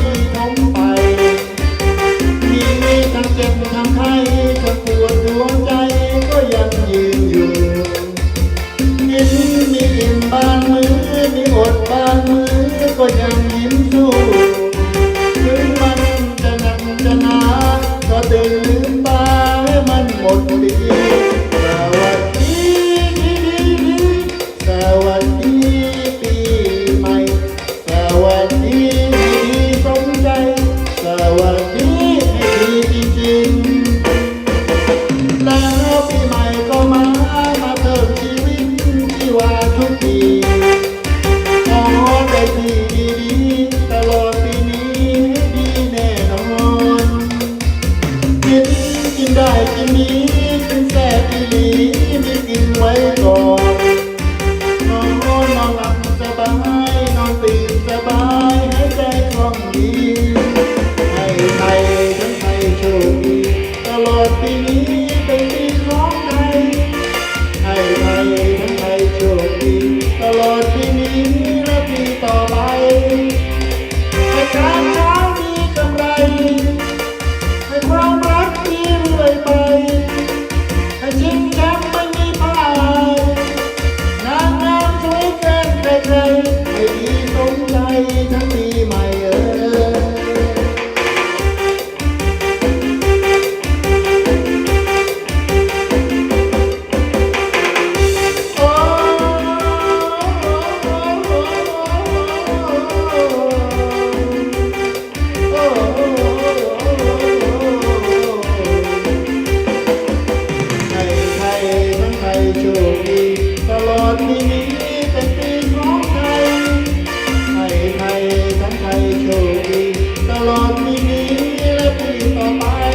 ดีทมไป มีมีทั้งเจ็บทั้งไข้จะปวดดวงใจก็ยังยืนอยู่มีมีอิ่มบานมือมีอดบานมือก็ยังยิ้มสู้ ได้กินนี้เป็นแสนที่นี้ my